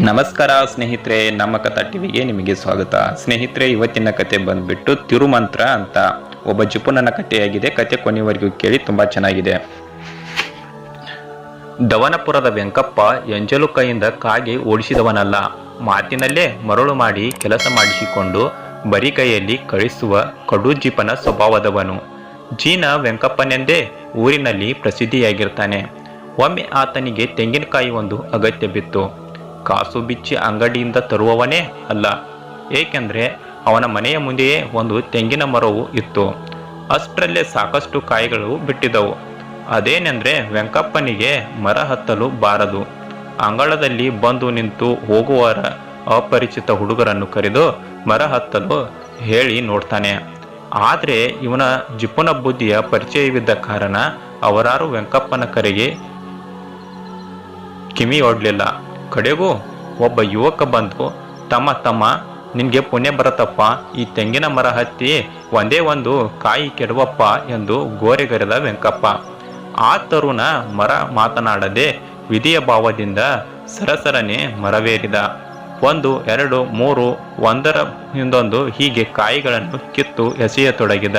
ನಮಸ್ಕಾರ ಸ್ನೇಹಿತರೆ, ನಮ್ಮ ಕಥಾ ಟಿವಿಗೆ ನಿಮಗೆ ಸ್ವಾಗತ. ಸ್ನೇಹಿತರೆ, ಇವತ್ತಿನ ಕತೆ ಬಂದ್ಬಿಟ್ಟು ತಿರುಮಂತ್ರ ಅಂತ. ಒಬ್ಬ ಜಿಪುನನ ಕಥೆಯಾಗಿದೆ. ಕತೆ ಕೊನೆವರೆಗೂ ಕೇಳಿ ತುಂಬಾ ಚೆನ್ನಾಗಿದೆ. ದವನಪುರದ ವೆಂಕಪ್ಪ ಎಂಜಲು ಕೈಯಿಂದ ಕಾಗೆ ಓಡಿಸಿದವನಲ್ಲ. ಮಾತಿನಲ್ಲೇ ಮರಳು ಮಾಡಿ ಕೆಲಸ ಮಾಡಿಸಿಕೊಂಡು ಬರಿ ಕೈಯಲ್ಲಿ ಕಳಿಸುವ ಕಡು ಜಿಪನ ಸ್ವಭಾವದವನು. ಜೀನ ವೆಂಕಪ್ಪನೆಂದೇ ಊರಿನಲ್ಲಿ ಪ್ರಸಿದ್ಧಿಯಾಗಿರ್ತಾನೆ. ಒಮ್ಮೆ ಆತನಿಗೆ ತೆಂಗಿನಕಾಯಿ ಒಂದು ಅಗತ್ಯ ಬಿತ್ತು. ಕಾಸು ಬಿಚ್ಚಿ ಅಂಗಡಿಯಿಂದ ತರುವವನೇ ಅಲ್ಲ. ಏಕೆಂದರೆ ಅವನ ಮನೆಯ ಮುಂದೆಯೇ ಒಂದು ತೆಂಗಿನ ಮರವು ಇತ್ತು. ಅಷ್ಟರಲ್ಲೇ ಸಾಕಷ್ಟು ಕಾಯಿಗಳು ಬಿಟ್ಟಿದ್ದವು. ಅದೇನೆಂದರೆ ವೆಂಕಪ್ಪನಿಗೆ ಮರ ಹತ್ತಲು ಬಾರದು. ಅಂಗಳದಲ್ಲಿ ಬಂದು ನಿಂತು ಹೋಗುವರ ಅಪರಿಚಿತ ಹುಡುಗರನ್ನು ಕರೆದು ಮರ ಹತ್ತಲು ಹೇಳಿ ನೋಡ್ತಾನೆ. ಆದರೆ ಇವನ ಜಿಪುನ ಬುದ್ಧಿಯ ಪರಿಚಯವಿದ್ದ ಕಾರಣ ಅವರಾರು ವೆಂಕಪ್ಪನ ಕರೆಗೆ ಕಿಮಿ ಒಡ್ಲಿಲ್ಲ ಕಡೆಗೂ ಒಬ್ಬ ಯುವಕ ಬಂದು, ತಮ್ಮ ತಮ್ಮ, ನಿನಗೆ ಪುಣ್ಯ ಬರತ್ತಪ್ಪ, ಈ ತೆಂಗಿನ ಮರ ಹತ್ತಿ ಒಂದೇ ಒಂದು ಕಾಯಿ ಕೆಡವಪ್ಪ ಎಂದು ಗೋರೆಗರೆದ ವೆಂಕಪ್ಪ. ಆ ತರುಣ ಮರ ಮಾತನಾಡದೆ ವಿಧಿಯ ಭಾವದಿಂದ ಸರಸರನೆ ಮರವೇರಿದ. ಒಂದು, ಎರಡು, ಮೂರು, ಒಂದರ ಹಿಂದೊಂದು ಹೀಗೆ ಕಾಯಿಗಳನ್ನು ಕಿತ್ತು ಎಸೆಯತೊಡಗಿದ.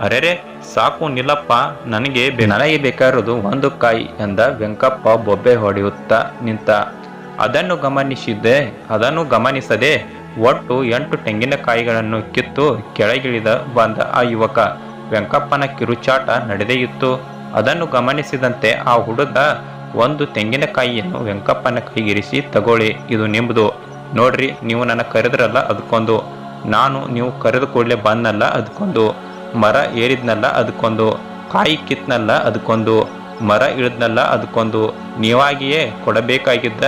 ಅರೆರೆ, ಸಾಕು ನಿಲ್ಲಪ್ಪ, ನನಗೆ ನನಗೆ ಬೇಕಾಗಿರೋದು ಒಂದು ಕಾಯಿ ಎಂದ ವೆಂಕಪ್ಪ ಬೊಬ್ಬೆ ಹೊಡೆಯುತ್ತಾ ನಿಂತ. ಅದನ್ನು ಗಮನಿಸಿದ್ದೆ, ಅದನ್ನು ಗಮನಿಸದೆ ಒಟ್ಟು ಎಂಟು ತೆಂಗಿನಕಾಯಿಗಳನ್ನು ಕಿತ್ತು ಕೆಳಗಿಳಿದ ಬಂದ ಆ ಯುವಕ. ವೆಂಕಪ್ಪನ ಕಿರುಚಾಟ ನಡೆದೇ ಇತ್ತು ಅದನ್ನು ಗಮನಿಸಿದಂತೆ ಆ ಹುಡುಗ, ಒಂದು ತೆಂಗಿನಕಾಯಿಯನ್ನು ವೆಂಕಪ್ಪನ ಕೈಗಿರಿಸಿ ತಗೊಳ್ಳಿ, ಇದು ನಿಮ್ಮದು ನೋಡ್ರಿ, ನೀವು ನನ್ನ ಕರೆದ್ರಲ್ಲ ಅದಕ್ಕೊಂದು ನಾನು ನೀವು ಕರೆದು ಕೂಡಲೇ ಬಂದಲ್ಲ ಅದಕ್ಕೊಂದು ಮರ ಏರಿದ್ನಲ್ಲ ಅದಕ್ಕೊಂದು ಕಾಯಿ ಕಿತ್ನಲ್ಲ ಅದಕ್ಕೊಂದು ಮರ ಇಳಿದ್ನಲ್ಲ ಅದಕ್ಕೊಂದು ನೀವಾಗಿಯೇ ಕೊಡಬೇಕಾಗಿದ್ದ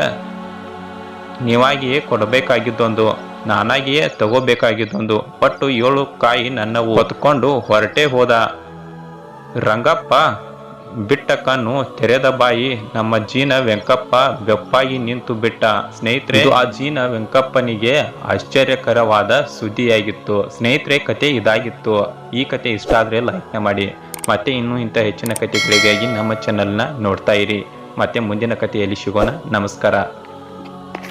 ನೀವಾಗಿಯೇ ಕೊಡಬೇಕಾಗಿದ್ದೊಂದು, ನಾನಾಗಿಯೇ ತಗೋಬೇಕಾಗಿದ್ದೊಂದು ಒಟ್ಟು ಏಳು ಕಾಯಿ ನನ್ನವು ಹೊತ್ಕೊಂಡು ಹೊರಟೇ ಹೋದ. ರಂಗಪ್ಪ, ಬಿಟ್ಟ ಕಣ್ಣು ತೆರೆದ ಬಾಯಿ, ನಮ್ಮ ಜೀನ ವೆಂಕಪ್ಪ ಬೆಪ್ಪಾಗಿ ನಿಂತು ಬಿಟ್ಟ. ಸ್ನೇಹಿತರೆ ಆ ಜೀನ ವೆಂಕಪ್ಪನಿಗೆ ಆಶ್ಚರ್ಯಕರವಾದ ಸುದ್ದಿಯಾಗಿತ್ತು. ಸ್ನೇಹಿತರೆ, ಕತೆ ಇದಾಗಿತ್ತು. ಈ ಕತೆ ಇಷ್ಟ ಆದರೆ ಲೈಕ್ ಮಾಡಿ. ಮತ್ತೆ ಇನ್ನೂ ಇಂಥ ಹೆಚ್ಚಿನ ಕತೆಗಳಿಗಾಗಿ ನಮ್ಮ ಚಾನಲ್ನ ನೋಡ್ತಾ ಇರಿ. ಮತ್ತೆ ಮುಂದಿನ ಕಥೆಯಲ್ಲಿ ಸಿಗೋಣ. ನಮಸ್ಕಾರ.